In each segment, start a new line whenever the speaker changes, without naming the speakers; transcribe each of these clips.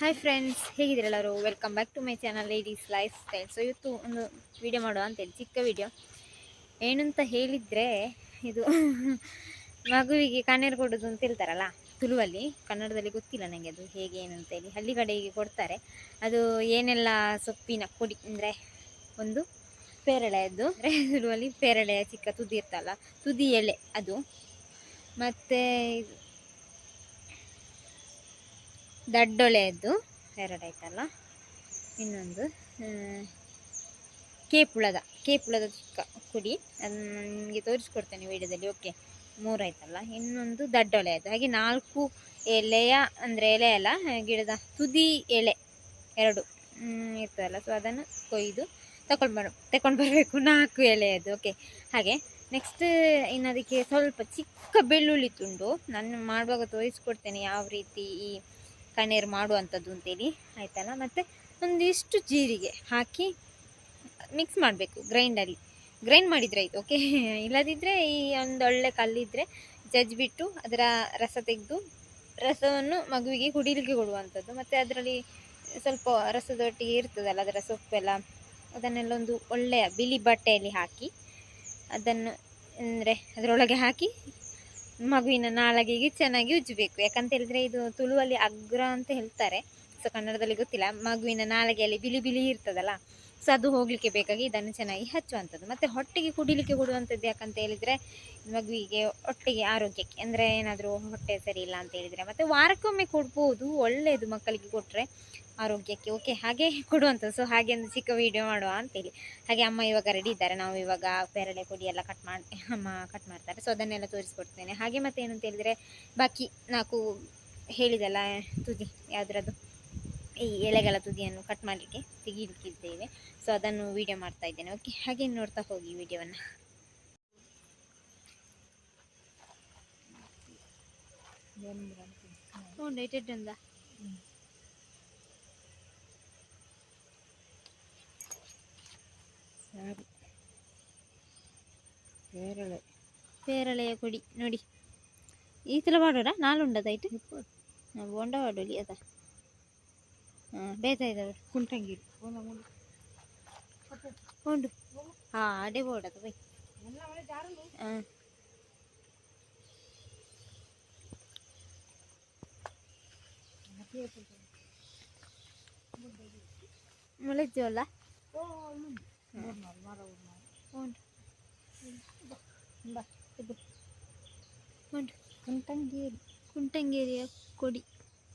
Hi friends ಹೇಗಿದ್ದೀರಲ್ಲ ಅವರು welcome back to my channel ladies lifestyle so ಇವತ್ತು ಒಂದು ವಿಡಿಯೋ ಮಾಡುವ ಅಂತೇಳಿ ಚಿಕ್ಕ ವಿಡಿಯೋ ಏನಂತ ಹೇಳಿದರೆ, ಇದು ಮಗುವಿಗೆ ಕಣ್ಣೀರು ಕೊಡೋದು ಅಂತ ಹೇಳ್ತಾರಲ್ಲ, ತುಳುವಲ್ಲಿ. ಕನ್ನಡದಲ್ಲಿ ಗೊತ್ತಿಲ್ಲ ನನಗೆ ಅದು ಹೇಗೆ ಏನಂತೇಳಿ ಹಳ್ಳಿ ಕಡೆಗೆ ಕೊಡ್ತಾರೆ. ಅದು ಏನೆಲ್ಲ ಸೊಪ್ಪಿನ ಕೊಡಿ ಅಂದರೆ ಒಂದು ಪೇರಳೆಯದ್ದು ಅಂದರೆ ತುಳುವಲ್ಲಿ ಪೇರಳೆಯ ಚಿಕ್ಕ ತುದಿ ಇರ್ತಲ್ಲ, ತುದಿ ಎಲೆ ಅದು. ಮತ್ತು ದಡ್ಡೊಳೆಯದ್ದು ಎರಡಾಯ್ತಲ್ಲ ಇನ್ನೊಂದು ಕೇಪುಳದ ಕೇಪುಳದ ಕುಡಿ. ಅದನ್ನು ನಿಮಗೆ ತೋರಿಸ್ಕೊಡ್ತೇನೆ ವಿಡಿಯೋದಲ್ಲಿ, ಓಕೆ? ಮೂರಾಯ್ತಲ್ಲ ಇನ್ನೊಂದು ದಡ್ಡೊಳೆಯದ್ದು. ಹಾಗೆ ನಾಲ್ಕು ಎಲೆಯ, ಅಂದರೆ ಎಲೆ ಅಲ್ಲ ಗಿಡದ ತುದಿ ಎಲೆ, ಎರಡು ಇರ್ತದಲ್ಲ? ಸೊ ಅದನ್ನು ಕೊಯ್ದು ತಗೊಂಡು ಬರ ತಗೊಂಡು ಬರಬೇಕು ನಾಲ್ಕು ಎಲೆಯದ್ದು, ಓಕೆ? ಹಾಗೆ ನೆಕ್ಸ್ಟ್ ಇನ್ನು ಅದಕ್ಕೆ ಸ್ವಲ್ಪ ಚಿಕ್ಕ ಬೆಳ್ಳುಳ್ಳಿ ತುಂಡು. ನಾನು ಮಾಡುವಾಗ ತೋರಿಸ್ಕೊಡ್ತೇನೆ ಯಾವ ರೀತಿ ಈ ಕಣ್ಣೀರು ಮಾಡುವಂಥದ್ದು ಅಂತೇಳಿ, ಆಯ್ತಲ್ಲ? ಮತ್ತು ಒಂದಿಷ್ಟು ಜೀರಿಗೆ ಹಾಕಿ ಮಿಕ್ಸ್ ಮಾಡಬೇಕು ಗ್ರೈಂಡಲ್ಲಿ. ಗ್ರೈಂಡ್ ಮಾಡಿದರೆ ಆಯಿತು ಓಕೆ ಇಲ್ಲದಿದ್ದರೆ ಈ ಒಂದು ಒಳ್ಳೆ ಕಲ್ಲಿದ್ದರೆ ಜಜ್ಜಿಬಿಟ್ಟು ಅದರ ರಸ ತೆಗೆದು ರಸವನ್ನು ಮಗುವಿಗೆ ಕುಡಿಲಿಕ್ಕೆ ಕೊಡುವಂಥದ್ದು. ಮತ್ತು ಅದರಲ್ಲಿ ಸ್ವಲ್ಪ ರಸದೊಟ್ಟಿಗೆ ಇರ್ತದಲ್ಲ, ಅದರ ಸೊಪ್ಪೆಲ್ಲ, ಅದನ್ನೆಲ್ಲ ಒಂದು ಒಳ್ಳೆಯ ಬಿಳಿ ಬಟ್ಟೆಯಲ್ಲಿ ಹಾಕಿ ಅದನ್ನು, ಅಂದರೆ ಅದರೊಳಗೆ ಹಾಕಿ ಮಗುವಿನ ನಾಲಗೆಗೆ ಚೆನ್ನಾಗಿ ಉಜ್ಜಬೇಕು. ಯಾಕಂತ ಹೇಳಿದ್ರೆ ಇದು ತುಳುವಲ್ಲಿ ಅಗ್ರ ಅಂತ ಹೇಳ್ತಾರೆ. ಸೊ ಕನ್ನಡದಲ್ಲಿ ಗೊತ್ತಿಲ್ಲ. ಮಗುವಿನ ನಾಲಗೆಯಲ್ಲಿ ಬಿಳಿ ಬಿಳಿ ಇರ್ತದಲ್ಲ? ಸೊ ಅದು ಹೋಗಲಿಕ್ಕೆ ಬೇಕಾಗಿ ಇದನ್ನು ಚೆನ್ನಾಗಿ ಹಚ್ಚುವಂಥದ್ದು. ಮತ್ತು ಹೊಟ್ಟೆಗೆ ಕುಡಿಲಿಕ್ಕೆ ಕೊಡುವಂಥದ್ದು ಯಾಕಂತ ಹೇಳಿದರೆ, ಮಗುವಿಗೆ ಹೊಟ್ಟೆಗೆ ಆರೋಗ್ಯಕ್ಕೆ. ಅಂದರೆ ಏನಾದರೂ ಹೊಟ್ಟೆ ಸರಿ ಇಲ್ಲ ಅಂತ ಹೇಳಿದರೆ. ಮತ್ತು ವಾರಕ್ಕೊಮ್ಮೆ ಕೊಡ್ಬೋದು ಒಳ್ಳೆಯದು ಮಕ್ಕಳಿಗೆ ಕೊಟ್ಟರೆ ಆರೋಗ್ಯಕ್ಕೆ ಓಕೆ ಹಾಗೆ ಕೊಡುವಂಥದ್ದು. ಸೊ ಹಾಗೆ ಒಂದು ಚಿಕ್ಕ ವೀಡಿಯೋ ಮಾಡುವ ಅಂತೇಳಿ. ಹಾಗೆ ಅಮ್ಮ ಇವಾಗ ರೆಡಿ ಇದ್ದಾರೆ. ನಾವು ಇವಾಗ ಪೇರಳೆ ಕೊಡಿ ಎಲ್ಲ ಕಟ್ ಮಾಡಿ, ಅಮ್ಮ ಕಟ್ ಮಾಡ್ತಾರೆ. ಸೊ ಅದನ್ನೆಲ್ಲ ತೋರಿಸ್ಕೊಡ್ತೇನೆ. ಹಾಗೆ ಮತ್ತೆ ಏನಂತ ಹೇಳಿದರೆ, ಬಾಕಿ ನಾಲ್ಕು ಹೇಳಿದಲ್ಲ ತುದಿ, ಯಾವುದ್ರದ್ದು? ಈ ಎಲೆಗಳ ತುದಿಯನ್ನು ಕಟ್ ಮಾಡಲಿಕ್ಕೆ ತೆಗೀಲಿಕ್ಕಿದ್ದೇವೆ ಸೊ ಅದನ್ನು ವೀಡಿಯೋ ಮಾಡ್ತಾ ಇದ್ದೇನೆ. ಓಕೆ ಹಾಗೆ ನೋಡ್ತಾ ಹೋಗಿ ವಿಡಿಯೋವನ್ನು ಹ್ಞೂ ಡೇಟೆಡ್
ಪೇರಳೆ.
ಪೇರಳೆಯ ಕೊಡಿ. ನೋಡಿ. ಈ ಸಲ ಮಾಡೋಣ ನಾಳುಂಡದಾಯ್ತು ಉಂಡದಾಯ್ತು ಬೋಂಡ ಮಾಡೋಲಿ ಅದ? ಹಾಂ ಬೇತಾಯ್ತದ
ಕುಂಟಂಗಿರಿ
ಉಂಡು ಹಾಂ ಅಡೆ ಬೋಡದ ಬೈ ಹಾಂ ಮುಳೆಜ್ಜೋಲ್ಲ ಉಂಡು ಇದು ಉಂಡು
ಕುಂಟಂಗಿರಿ
ಕುಂಟಂಗೇರಿಯ ಕೊಡಿ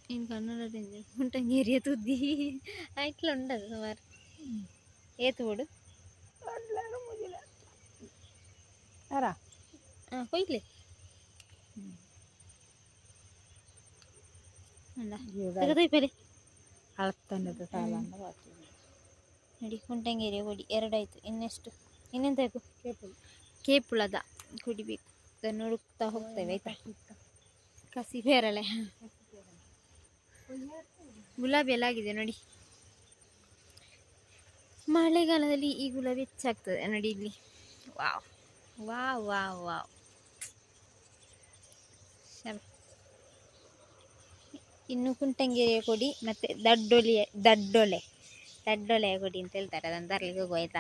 ಏನು ಕನ್ನಡದಿಂದ ಕುಂಟಂಗೇರಿಯ ತುದ್ದಿ. ಆಯ್ತಲ್ಲ ಉಂಡದು ಸುಮಾರು. ಏತು ಬಿಡು
పోయిలే
ಹಾಂ ಕೊಯ್ಲೆ. ಅಲ್ಲ ತೆಗೆದೊಯ್ಪಲೆ
ಹಳತ್ತನ್ನದ ಸಾಲ ಅಂತ ಬಾಕಿ
ನೋಡಿ ಕುಂಟಂಗೇರಿ ಕೊಡಿ. ಎರಡಾಯ್ತು ಇನ್ನೆಷ್ಟು? ಇನ್ನೆಂತ ಬೇಕು?
ಕೇಪುಳ
ಕೇಪುಳದ. ಕುಡಿಬೇಕು. ನೋಡುತ್ತಾ ಹೋಗ್ತೇವೆ ಆಯ್ತಾ? ಕಸಿ ಪೇರಳೆ ಗುಲಾಬಿ ಎಲ್ಲ ಆಗಿದೆ ನೋಡಿ. ಮಳೆಗಾಲದಲ್ಲಿ ಈ ಗುಲಾಬಿ ಹೆಚ್ಚಾಗ್ತದೆ ನೋಡಿ ಇಲ್ಲಿ. Wow wow wow wow. ಇನ್ನು ಕುಂಟಂಗಿರಿಯ ಕೊಡಿ ಮತ್ತು ದಡ್ಡೊಲಿಯ, ದಡ್ಡೊಲೆ, ದಡ್ಡೊಲೆಯ ಕೊಡಿ ಅಂತ ಹೇಳ್ತಾರೆ. ಅದನ್ನು ತರಲಿಕ್ಕೆ ಹೋಗುವ ಆಯ್ತಾ?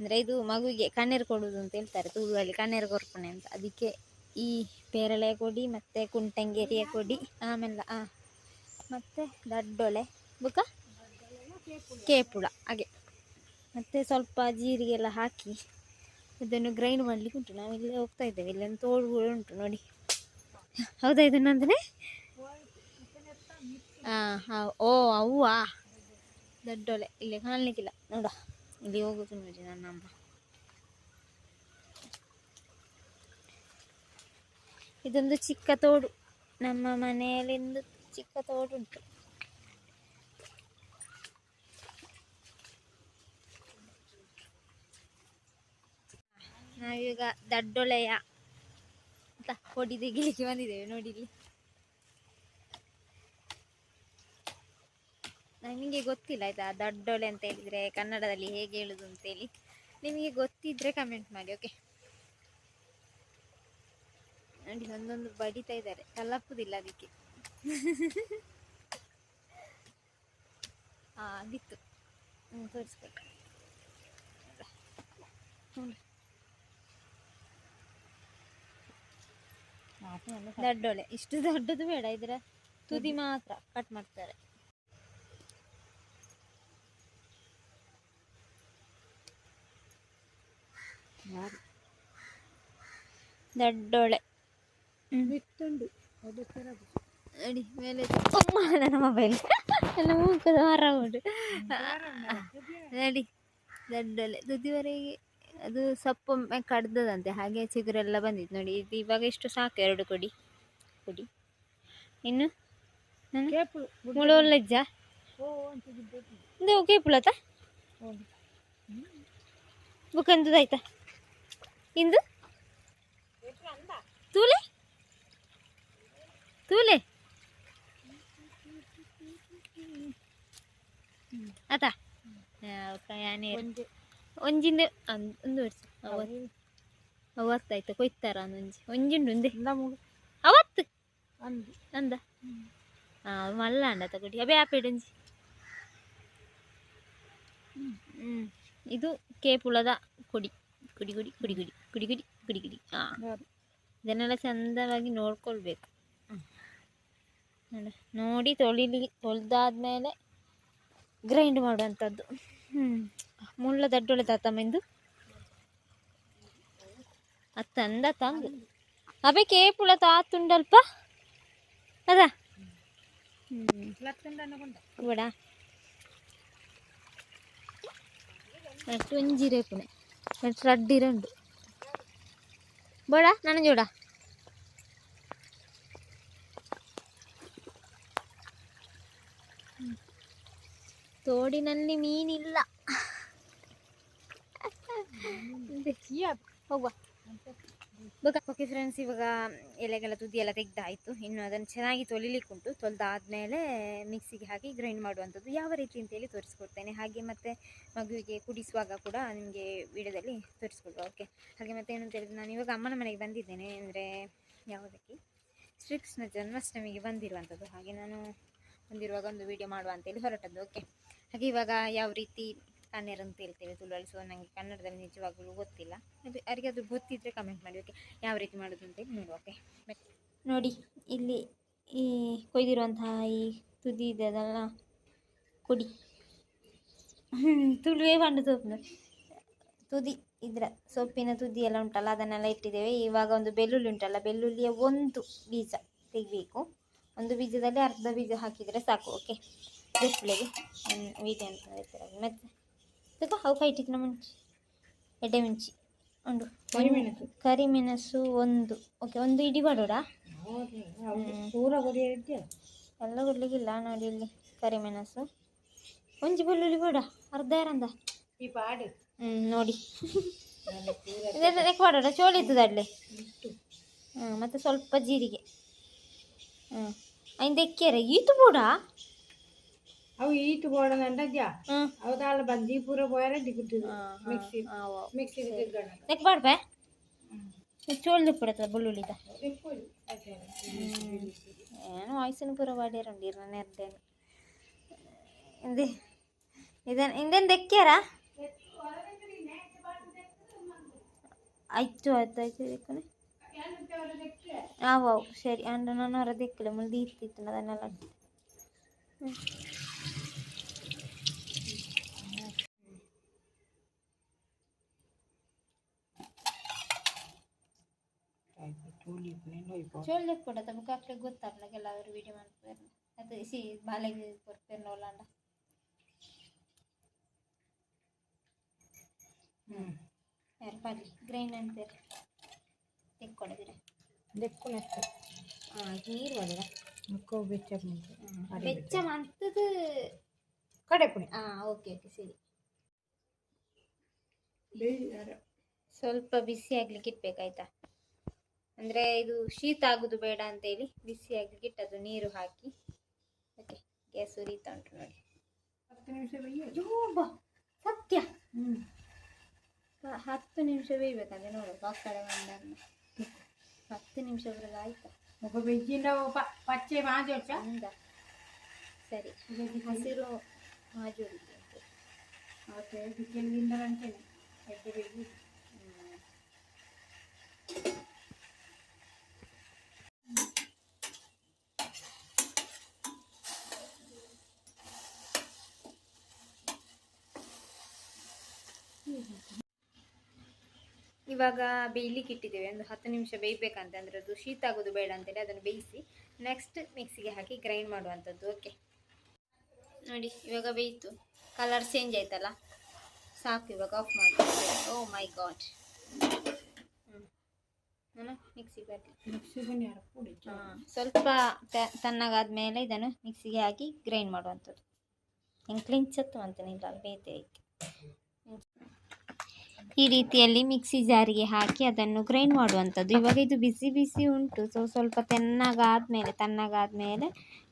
ಅಂದರೆ ಇದು ಮಗುವಿಗೆ ಕಣ್ಣೀರು ಕೊಡುವುದು ಅಂತ ಹೇಳ್ತಾರೆ, ತುಳುವಲ್ಲಿ ಕಣ್ಣೀರು ಕೊರ್ಪಣೆ ಅಂತ. ಅದಕ್ಕೆ ಈ ಪೇರಳೆ ಕೊಡಿ ಮತ್ತು ಕುಂಟಂಗೇರಿಯ ಕೊಡಿ. ಆಮೇಲೆ, ಆ. ಮತ್ತು ದಡ್ಡೊಳೆ ಬುಕ್ಕ ಕೇಪುಳ, ಹಾಗೆ. ಮತ್ತು ಸ್ವಲ್ಪ ಜೀರಿಗೆ ಎಲ್ಲ ಹಾಕಿ ಇದನ್ನು ಗ್ರೈಂಡ್ ಮಾಡಲಿಕ್ಕೆ ಉಂಟು. ನಾವು ಇಲ್ಲೇ ಹೋಗ್ತಾ ಇದ್ದೇವೆ. ಇಲ್ಲೊಂದು ಕೂಡ ಉಂಟು ನೋಡಿ. ಹೌದಾ ಇದನ್ನಂದರೆ ಹಾಂ ಹಾಂ, ಓ, ಅವ್ವಾ. ದಡ್ಡೊಳೆ ಇಲ್ಲಿ ಕಾಣಲಿಕ್ಕಿಲ್ಲ. ನೋಡ, ಇಲ್ಲಿ ಹೋಗೋದು ನೋಡಿ ನನ್ನ ಅಮ್ಮ ಇದೊಂದು ಚಿಕ್ಕ ತೋಡು. ನಮ್ಮ ಮನೆಯಲ್ಲಿ ಒಂದು ಚಿಕ್ಕ ತೋಟುಂಟು. ನಾವೀಗ ದಡ್ಡೊಳೆಯ ಅಂತ ಕೊಡಿ ತೆಗಿಲಿಕ್ಕೆ ಬಂದಿದ್ದೇವೆ, ನೋಡಿ ಇಲ್ಲಿ. ನಿಮಗೆ ಗೊತ್ತಿಲ್ಲ, ಆಯ್ತಾ? ದಡ್ಡೊಳೆ ಅಂತ ಹೇಳಿದರೆ ಕನ್ನಡದಲ್ಲಿ ಹೇಗೆ ಹೇಳುದು ಅಂತೇಳಿ. ನಿಮಗೆ ಗೊತ್ತಿದ್ರೆ ಕಮೆಂಟ್ ಮಾಡಿ ಓಕೆ ನೋಡಿ, ಒಂದೊಂದು ಬಡಿತಾ ಇದ್ದಾರೆ. ತಲಪುದಿಲ್ಲ ಅದಕ್ಕೆ. ಆಗಿತ್ತು ಹ್ಞೂ
ಮಾತಿನೆಲ್ಲ
ದೊಡ್ಡೊಳೆ. ಇಷ್ಟು ದೊಡ್ಡದು ಬೇಡ, ಇದ್ರೆ ತುದಿ ಮಾತ್ರ ಕಟ್ ಮಾಡ್ತಾರೆ. ದೊಡ್ಡೊಳೆ.
ಬಿತ್ತುಂಡು. ಅದು
ಅಡಿ ಮೇಲೆ ಅಮ್ಮ ನನ್ನ ಮೊಬೈಲ್ ನನ್ನ ಮೂಕದ ಮರ ಉಂಟು ನಡಿ ದಡ್ಡಲೆ ದುದ್ದಿವರೆಗೆ ಅದು ಸೊಪ್ಪೊಮ್ಮೆ ಕಡ್ದದಂತೆ ಹಾಗೆ ಚಿಗುರೆಲ್ಲ ಬಂದಿತ್ತು ನೋಡಿ ಇದು ಇವಾಗ ಇಷ್ಟು ಸಾಕು ಎರಡು ಕೊಡಿ ಕೊಡಿ ಇನ್ನು ಮುಳು
ಬಿದ್ದೈತಿ
ಇದು ಕೇಪುಳತ
ಹೌದು
ಬುಕ್ಕಂತದಾಯ್ತಾ ಇಂದು ತೂಲೆ ತೂಲೆ ಯಾನೇ
ಒಂದೇ
ಒಂಜಿಂದ ಒಂದು ವರ್ಷ. ಅವತ್ತು. ಅವತ್ತಾಯ್ತು ಕೊಯ್ತಾರ ಒಂಜಿ. ಒಂಜಿಂಡು ಒಂದೇ? ಅವತ್ತು?
ಅಂದು.
ಅಂದ? ಮಲ್ಲ ಅಂಡ ತಗೊಡಿ ಅಬೇ ಆಪೇಡ್ ಒಂಜಿ. ಹ್ಞೂ ಇದು ಕೇಪುಳದ ಕೊಡಿ. ಕುಡಿ ಕುಡಿ ಕುಡಿ ಕುಡಿ ಕುಡಿ ಕುಡಿ ಕುಡಿ ಕುಡಿ. ಹಾಂ
ಯಾರು
ಇದನ್ನೆಲ್ಲ ಚಂದವಾಗಿ ನೋಡ್ಕೊಳ್ಬೇಕು. ನೋಡು. ನೋಡಿ ತೊಳಿಲಿ, ತೊಳೆದಾದ್ಮೇಲೆ ಗ್ರೈಂಡ್ ಮಾಡುವಂಥದ್ದು. ಹ್ಞೂ ಮುಳ್ಳ ದಡ್ಡೊಳೆ ಅದು ತಂದ ತಂದು ಅಬೆ ಕೇಪುಳ ತಾತುಂಡಲ್ಪ? ಅದ? ಹ್ಞೂ
ಲಕ್ಷಣ ಅನ್ಕೊಂಡ
ಬಡ, ನನಗೆ ಒಂಜಿ ತೋಡಿನಲ್ಲಿ ಮೀನಿಲ್ಲ. ಹೋಗುವ. ಓಕೆ ಫ್ರೆಂಡ್ಸ್ ಇವಾಗ ಎಲೆಗೆಲ್ಲ ತುದಿ ಎಲ್ಲ ತೆಗ್ದಾಯಿತು. ಇನ್ನು ಅದನ್ನು ಚೆನ್ನಾಗಿ ತೊಳಿಲಿಕ್ಕೆ ಉಂಟು. ತೊಳೆದಾದ್ಮೇಲೆ ಮಿಕ್ಸಿಗೆ ಹಾಕಿ ಗ್ರೈಂಡ್ ಮಾಡುವಂಥದ್ದು. ಯಾವ ರೀತಿ ಅಂತೇಳಿ ತೋರಿಸ್ಕೊಡ್ತೇನೆ. ಹಾಗೆ ಮತ್ತು ಮಗುವಿಗೆ ಕುಡಿಸುವಾಗ ಕೂಡ ನಿಮಗೆ ವಿಡಿಯೋದಲ್ಲಿ ತೋರಿಸ್ಕೊಡುವ. ಓಕೆ ಹಾಗೆ ಮತ್ತೆ ಏನಂತ ಹೇಳಿದ್ರೆ ನಾನು ಇವಾಗ ಅಮ್ಮನ ಮನೆಗೆ ಬಂದಿದ್ದೇನೆ. ಅಂದರೆ ಯಾವುದಕ್ಕೆ? ಶ್ರೀಕೃಷ್ಣ ಜನ್ಮಾಷ್ಟಮಿಗೆ ಬಂದಿರುವಂಥದ್ದು. ಹಾಗೆ ನಾನು ಬಂದಿರುವಾಗ ಒಂದು ವಿಡಿಯೋ ಮಾಡುವ ಅಂತೇಳಿ ಹೊರಟದ್ದು. ಓಕೆ ಹಾಗೆ ಇವಾಗ ಯಾವ ರೀತಿ ಕನ್ನಡ ಅಂತ ಹೇಳ್ತೇವೆ ತುಳುವಲ್ಲಿ ಸೊ ನನಗೆ ಕನ್ನಡದಲ್ಲಿ ನಿಜವಾಗ್ಲೂ ಗೊತ್ತಿಲ್ಲ. ಅದು ಯಾರಿಗಾದ್ರೂ ಗೊತ್ತಿದ್ದರೆ ಕಮೆಂಟ್ ಮಾಡಿ ಓಕೆ ಯಾವ ರೀತಿ ಮಾಡೋದು ಅಂತೇಳಿ ನೋಡುವ ಓಕೆ ನೋಡಿ, ಇಲ್ಲಿ ಈ ಕೊಯ್ದಿರುವಂತಹ ಈ ತುದಿ ಇದೆ ಅದಲ್ಲ ಕುಡಿ. ತುಳುವೇ ಬಂಡು ಸೊಪ್ಪು ತುದಿ ಇದರ ಸೊಪ್ಪಿನ ತುದಿ ಎಲ್ಲ ಉಂಟಲ್ಲ, ಅದನ್ನೆಲ್ಲ ಇಟ್ಟಿದ್ದೇವೆ. ಇವಾಗ ಒಂದು ಬೆಳ್ಳುಳ್ಳಿ ಉಂಟಲ್ಲ, ಬೆಳ್ಳುಳ್ಳಿಯ ಒಂದು ಬೀಜ ತೆಗಿಬೇಕು. ಒಂದು ಬೀಜದಲ್ಲಿ ಅರ್ಧ ಬೀಜ ಹಾಕಿದರೆ ಸಾಕು ಓಕೆ ಡಿಸ್ಪ್ಲೇಗೆ ವೀಡಿಯೋ ಅಂತ ಹೇಳ್ತಾರೆ ಮತ್ತೆ ತಗೋ ಅವು ಕೈ ಇಟ್ಟಿತ್ತು ಮುಂಚಿ ಎಡೆ ಮಿಂಚಿ ಒಂದು
ಕರಿಮೆಣಸು.
ಕರಿಮೆಣಸು ಒಂದು. ಓಕೆ ಒಂದು ಇಡಿ ಮಾಡೋಡ ಎಲ್ಲ ಕೊಡ್ಲಿಕ್ಕಿಲ್ಲ ನೋಡಿ ಇಲ್ಲಿ ಕರಿಮೆಣಸು. ಒಂಜಿ ಬೆಳ್ಳುಳ್ಳಿ ಬೇಡ ಅರ್ಧ ಯಾರಂದ ಹ್ಞೂ ನೋಡಿ. ಇದೆಲ್ಲ ಲೆಕ್ಕ ಚೋಳಿ ಚೋಳಿತದ ಅಲ್ಲಿ. ಹ್ಞೂ ಮತ್ತು ಸ್ವಲ್ಪ ಜೀರಿಗೆ. ಹ್ಞೂ ಐದು ಎಕ್ಕೆರೆ. ಈತು ಬೂಡ
ಅವು ಈಟ್ ಬೋಡನ ಅಂದಾಗ
ಅವು
ದಾಳ ಬಜ್ಜಿ ಪೂರ ಬೋಯರ ದಿಗುತ್ತದೆ ಮಿಕ್ಸಿ ಮಿಕ್ಸಿ ದಿಗ್ಗಣ
ನೆಕ್ ಬಾಡ್ಬೆ ಚೋಳ್ದು ಬಿಡತ್ತ ಬುಳ್ಳುಳ್ಳಿದ ಏನು ಆಯ್ಸನ್ ಪೂರ ಬಾಡಿಯರುಂಡಿರ ನೆರ್ದೇನು എന്ത് ഇത് ഇതെന്തൊക്കെയാരാ അയച്ചു അയച്ചേക്കണേ ആവാവും ശരി അണ്ടെണ്ണ ഒരതെക്കില്ല നമ്മൾ തീർത്തിട്ടുണ്ട് തന്നെ ಚೋಳ್ಳೆ ಕೂಡ ತಮಗೆ ಹಾಕ್ಲಿಕ್ಕೆ ಗೊತ್ತಾಗ್ಲಾಗೆಲ್ಲ ಅವ್ರು ವಿಡಿಯೋ ಮಾಡ್ತಾರೆ. ಅದು ಸಿ ಬಾಲೆಗೆ ಕೊಡ್ತೇನೆ ನೋಲಾಂಡ ಯಾರು ಬಾಲಿ ಗ್ರೈಂಡ್ ಅಂತಾರೆ ತೆಕ್ಕೊಡದಿರ?
ದೆಕ್ಕುನಕ್ಕೆ
ಹಾಂ ನೀರು ಒಳ್ಳೆ
ಮುಕ್ಕೋ ಬೆಚ್ಚ
ಬೆಚ್ಚ ಮಂತದ್ದು
ಕಡೆ ಪುಣೆ
ಹಾಂ ಓಕೆ ಓಕೆ ಸರಿ. ಸ್ವಲ್ಪ ಬಿಸಿ ಆಗ್ಲಿಕ್ಕೆ ಇಟ್ಬೇಕಾಯ್ತಾ? ಅಂದರೆ ಇದು ಶೀತ ಆಗೋದು ಬೇಡ ಅಂತೇಳಿ ಬಿಸಿಯಾಗಿ ಇಟ್ಟದ್ದು ನೀರು ಹಾಕಿ. ಓಕೆ ಗ್ಯಾಸ್ ಉರಿತಾ ಉಂಟು ನೋಡಿ.
ಹತ್ತು ನಿಮಿಷ
ಬೇಯ್ಯೋಬ ಸತ್ಯ. ಹತ್ತು ನಿಮಿಷ ಬೇಯ್ಬೇಕಂದ್ರೆ ನೋಡು ಮಕ್ಕಳ ಒಂದನ್ನು ಹತ್ತು ನಿಮಿಷವರೆಗೆ ಆಯಿತಾ?
ಒಬ್ಬ ಬೆಜ್ಜಿಂದ ಪಚ್ಚೆ ಮಾಜೋಚ
ಸರಿ ಹಸಿರು ಮಾಜು ಓಕೆ
ಬಿಸಿಲಿಂದ ಅಂತೇನೆ ಎಡ್ಡೆ ಬೆಜ್ಜಿ
ಇವಾಗ ಬೇಯ್ಲಿಕ್ಕೆ ಇಟ್ಟಿದ್ದೇವೆ. ಒಂದು ಹತ್ತು ನಿಮಿಷ ಬೇಯಬೇಕಂತ. ಅಂದರೆ ಅದು ಶೀತ ಆಗೋದು ಬೇಡ ಅಂತೇಳಿ ಅದನ್ನು ಬೇಯಿಸಿ ನೆಕ್ಸ್ಟ್ ಮಿಕ್ಸಿಗೆ ಹಾಕಿ ಗ್ರೈಂಡ್ ಮಾಡುವಂಥದ್ದು. ಓಕೆ ನೋಡಿ, ಇವಾಗ ಬೇಯಿತು. ಕಲರ್ ಚೇಂಜ್ ಆಯ್ತಲ್ಲ? ಸಾಕು, ಇವಾಗ ಆಫ್ ಮಾಡಿ ಓ ಮೈ ಗಾಡ್ ಮಿಕ್ಸಿಗೆ
ಪುಡಿ
ಸ್ವಲ್ಪ ತಣ್ಣಗಾದ್ಮೇಲೆ ಇದನ್ನು ಮಿಕ್ಸಿಗೆ ಹಾಕಿ ಗ್ರೈಂಡ್ ಮಾಡುವಂಥದ್ದು. ಹಿಂಗೆ ಕ್ಲಿಂಚತ್ತು ಅಂತೇನಿಲ್ಲ ಬೇಯ್ತೇವೆ ಈ ರೀತಿಯಲ್ಲಿ ಮಿಕ್ಸಿ ಜಾರಿಗೆ ಹಾಕಿ ಅದನ್ನು ಗ್ರೈಂಡ್ ಮಾಡುವಂಥದ್ದು. ಇವಾಗ ಇದು ಬಿಸಿ ಬಿಸಿ ಉಂಟು. ಸೊ ಸ್ವಲ್ಪ ತಣ್ಣಗಾದ್ಮೇಲೆ ತಣ್ಣಗಾದ್ಮೇಲೆ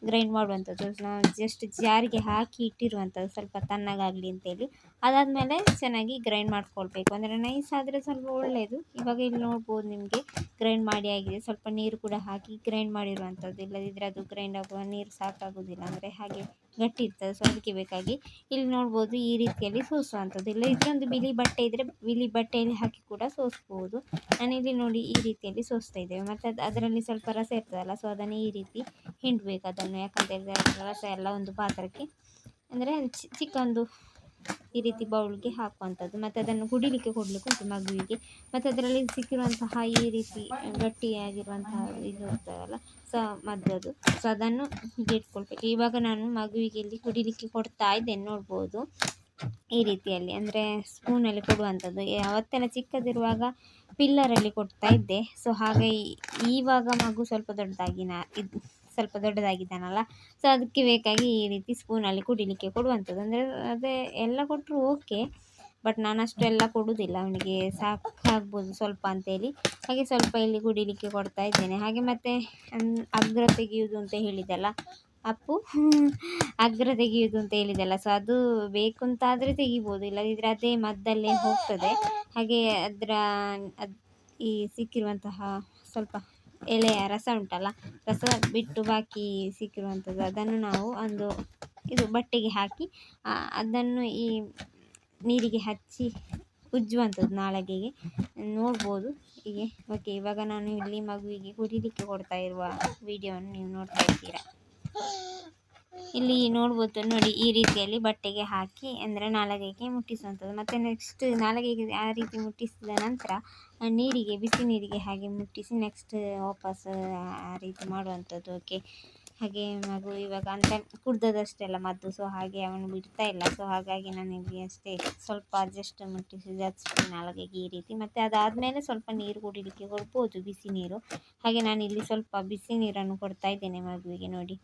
ಗ್ರೈಂಡ್ ಮಾಡುವಂಥದ್ದು. ನಾವು ಜಸ್ಟ್ ಜಾರಿಗೆ ಹಾಕಿ ಇಟ್ಟಿರುವಂಥದ್ದು. ಸ್ವಲ್ಪ ತಣ್ಣಗಾಗಲಿ ಅಂತೇಳಿ. ಅದಾದಮೇಲೆ ಚೆನ್ನಾಗಿ ಗ್ರೈಂಡ್ ಮಾಡ್ಕೊಳ್ಬೇಕು. ಅಂದರೆ ನೈಸ್ ಆದರೆ ಸ್ವಲ್ಪ ಒಳ್ಳೆಯದು ಇವಾಗ ಇಲ್ಲಿ ನೋಡ್ಬೋದು ನಿಮಗೆ ಗ್ರೈಂಡ್ ಮಾಡಿ ಆಗಿದೆ. ಸ್ವಲ್ಪ ನೀರು ಕೂಡ ಹಾಕಿ ಗ್ರೈಂಡ್ ಮಾಡಿರುವಂಥದ್ದು. ಇಲ್ಲದಿದ್ದರೆ ಅದು ಗ್ರೈಂಡ್ ಆಗುವ ನೀರು ಸಾಕಾಗೋದಿಲ್ಲ ಅಂದರೆ ಹಾಗೆ ಗಟ್ಟಿ ಇರ್ತದೆ ಸೊ ಅದಕ್ಕೆ ಬೇಕಾಗಿ. ಇಲ್ಲಿ ನೋಡ್ಬೋದು ಈ ರೀತಿಯಲ್ಲಿ ಸೋಸುವಂಥದ್ದು ಇಲ್ಲ ಇದೊಂದು ಬಿಳಿ ಬಟ್ಟೆ ಇದ್ದರೆ ಬಿಳಿ ಬಟ್ಟೆಯಲ್ಲಿ ಹಾಕಿ ಕೂಡ ಸೋಸ್ಬೋದು. ಇಲ್ಲಿ ನೋಡಿ ಈ ರೀತಿಯಲ್ಲಿ ಸೋಸ್ತಾ ಇದ್ದೇವೆ. ಮತ್ತು ಅದು, ಅದರಲ್ಲಿ ಸ್ವಲ್ಪ ರಸ ಇರ್ತದಲ್ಲ ಸೊ ಅದನ್ನು ಈ ರೀತಿ ಹಿಂಡಬೇಕು ಅದನ್ನು. ಯಾಕಂತ ಹೇಳಿದ್ರೆ ರಸ ಎಲ್ಲ ಒಂದು ಪಾತ್ರಕ್ಕೆ, ಅಂದರೆ ಚಿಕ್ಕ ಒಂದು ಈ ರೀತಿ ಬೌಲ್ಗೆ ಹಾಕುವಂಥದ್ದು. ಮತ್ತು ಅದನ್ನು ಕುಡಿಲಿಕ್ಕೆ ಕೊಡಲಿಕ್ಕೆ ಉಂಟು ಮಗುವಿಗೆ. ಮತ್ತು ಅದರಲ್ಲಿ ಸಿಕ್ಕಿರುವಂತಹ ಈ ರೀತಿ ಗಟ್ಟಿಯಾಗಿರುವಂತಹ ಇದು ಇರ್ತದಲ್ಲ, ಸೊ ಮದ್ದದು. ಸೊ ಅದನ್ನು ಹೀಗೆ ಇಟ್ಕೊಳ್ಬೇಕು. ಇವಾಗ ನಾನು ಮಗುವಿಗೆ ಇಲ್ಲಿ ಕುಡಿಲಿಕ್ಕೆ ಕೊಡ್ತಾ ಇದ್ದೇನೆ, ನೋಡ್ಬೋದು. ಈ ರೀತಿಯಲ್ಲಿ. ಅಂದರೆ ಸ್ಪೂನಲ್ಲಿ ಕೊಡುವಂಥದ್ದು. ಯಾವತ್ತೆಲ್ಲ ಚಿಕ್ಕದಿರುವಾಗ ಪಿಲ್ಲರಲ್ಲಿ ಕೊಡ್ತಾ ಇದ್ದೆ. ಸೊ ಹಾಗೆ ಈವಾಗ ಮಗು ಸ್ವಲ್ಪ ದೊಡ್ಡದಾಗಿ ನಾ, ಇದು ಸ್ವಲ್ಪ ದೊಡ್ಡದಾಗಿದ್ದಾನಲ್ಲ. ಸೊ ಅದಕ್ಕೆ ಬೇಕಾಗಿ ಈ ರೀತಿ ಸ್ಪೂನಲ್ಲಿ ಕುಡಿಲಿಕ್ಕೆ ಕೊಡುವಂಥದ್ದು. ಅಂದರೆ ಅದೇ ಎಲ್ಲ ಕೊಟ್ಟರು ಓಕೆ ಬಟ್ ನಾನು ಅಷ್ಟೆಲ್ಲ ಕೊಡುವುದಿಲ್ಲ ಅವನಿಗೆ ಸಾಕಾಗ್ಬೋದು ಸ್ವಲ್ಪ ಅಂತೇಳಿ. ಹಾಗೆ ಸ್ವಲ್ಪ ಇಲ್ಲಿ ಕುಡಿಲಿಕ್ಕೆ ಕೊಡ್ತಾ ಇದ್ದೇನೆ. ಹಾಗೆ ಮತ್ತು ಅಗ್ರ ತೆಗೆಯುವುದು ಅಂತ ಹೇಳಿದ್ದಲ್ಲ. ಅಪ್ಪು, ಅಗ್ರ ತೆಗೆಯುವುದು ಅಂತ ಹೇಳಿದ್ದಲ್ಲ. ಸೊ ಅದು ಬೇಕು ಅಂತಾದರೆ ತೆಗಿಬೋದು. ಇಲ್ಲದಿದ್ದರೆ ಅದೇ ಮದ್ದಲ್ಲೇ ಹೋಗ್ತದೆ. ಹಾಗೆ ಅದರ, ಅದು ಈ ಸಿಕ್ಕಿರುವಂತಹ ಸ್ವಲ್ಪ ಎಲೆಯ ರಸ ಉಂಟಲ್ಲ, ರಸ ಬಿಟ್ಟು ಬಾಕಿ ಸಿಕ್ಕಿರುವಂಥದ್ದು ಅದನ್ನು ನಾವು ಒಂದು ಇದು ಬಟ್ಟೆಗೆ ಹಾಕಿ ಅದನ್ನು ಈ ನೀರಿಗೆ ಹಚ್ಚಿ ಉಜ್ಜುವಂಥದ್ದು ನಾಳೆಗೆಗೆ. ನೋಡ್ಬೋದು ಹೀಗೆ. ಓಕೆ ಇವಾಗ ನಾನು ಇಲ್ಲಿ ಮಗುವಿಗೆ ಕುಡಿಲಿಕ್ಕೆ ಕೊಡ್ತಾ ಇರುವ ವಿಡಿಯೋವನ್ನು ನೀವು ನೋಡ್ತಾ ಇದ್ದೀರಾ. ಇಲ್ಲಿ ನೋಡ್ಬೋದು ನೋಡಿ ಈ ರೀತಿಯಲ್ಲಿ ಬಟ್ಟೆಗೆ ಹಾಕಿ, ಅಂದರೆ ನಾಲಗೆಗೆ ಮುಟ್ಟಿಸುವಂಥದ್ದು. ಮತ್ತು ನೆಕ್ಸ್ಟ್ ನಾಲಗೆಗೆ ಆ ರೀತಿ ಮುಟ್ಟಿಸಿದ ನಂತರ ನೀರಿಗೆ, ಬಿಸಿ ನೀರಿಗೆ ಹಾಗೆ ಮುಟ್ಟಿಸಿ ನೆಕ್ಸ್ಟ್ ವಾಪಸ್ ಆ ರೀತಿ ಮಾಡುವಂಥದ್ದು. ಓಕೆ ಹಾಗೆ ಮಗು ಇವಾಗ ಅಂತ ಕುಡ್ದದಷ್ಟೆಲ್ಲ ಮದ್ದು ಸೊ ಹಾಗೆ ಅವನು ಬಿಡ್ತಾ ಇಲ್ಲ. ಸೊ ಹಾಗಾಗಿ ನನಗೆ ಅಷ್ಟೇ ಸ್ವಲ್ಪ ಜಸ್ಟ್ ಮುಟ್ಟಿಸಿದ ನಾಲಗೆಗೆ ಈ ರೀತಿ. ಮತ್ತು ಅದಾದಮೇಲೆ ಸ್ವಲ್ಪ ನೀರು ಕುಡಿಲಿಕ್ಕೆ ಕೊಡ್ಬೋದು, ಬಿಸಿ ನೀರು. ಹಾಗೆ ನಾನು ಇಲ್ಲಿ ಸ್ವಲ್ಪ ಬಿಸಿ ನೀರನ್ನು ಕೊಡ್ತಾ ಇದ್ದೇನೆ ಮಗುವಿಗೆ ನೋಡಿ.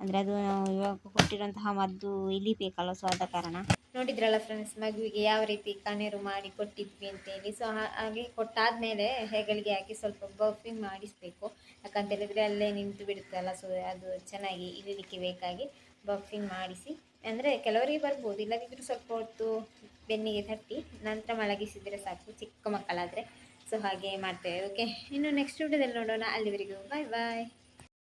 ಅಂದರೆ ಅದು ನಾವು ಇವಾಗ ಕೊಟ್ಟಿರುವಂತಹ ಮದ್ದು ಇಳಿಬೇಕಲ್ಲ ಸೊ ಆದ ಕಾರಣ. ನೋಡಿದ್ರಲ್ಲ ಫ್ರೆಂಡ್ಸ್ ಮಗುವಿಗೆ ಯಾವ ರೀತಿ ಕಣ್ಣೀರು ಮಾಡಿ ಕೊಟ್ಟಿದ್ವಿ ಅಂತೇಳಿ. ಸೊ ಹಾಗೆ ಕೊಟ್ಟಾದ್ಮೇಲೆ ಹೆಗಳಿಗೆ ಹಾಕಿ ಸ್ವಲ್ಪ ಬಫಿಂಗ್ ಮಾಡಿಸಬೇಕು. ಯಾಕಂತ ಹೇಳಿದ್ರೆ ಅಲ್ಲೇ ನಿಂತು ಬಿಡುತ್ತಲ್ಲ ಸೊ ಅದು ಚೆನ್ನಾಗಿ ಇಳಿಲಿಕ್ಕೆ ಬೇಕಾಗಿ ಬಫಿಂಗ್ ಮಾಡಿಸಿ. ಅಂದರೆ ಕೆಲವರಿಗೆ ಬರ್ಬೋದು ಇಲ್ಲದಿದ್ದರೂ ಸ್ವಲ್ಪ ಹೊತ್ತು ಬೆನ್ನಿಗೆ ತಟ್ಟಿ, ನಂತರ ಮಲಗಿಸಿದರೆ ಸಾಕು, ಚಿಕ್ಕ ಮಕ್ಕಳಾದರೆ. ಸೊ ಹಾಗೆ ಮಾಡ್ತೇವೆ ಓಕೆ ಇನ್ನು ನೆಕ್ಸ್ಟ್ ವಿಡಿಯೋದಲ್ಲಿ ನೋಡೋಣ. ಅಲ್ಲಿವರೆಗೂ ಬಾಯ್ ಬಾಯ್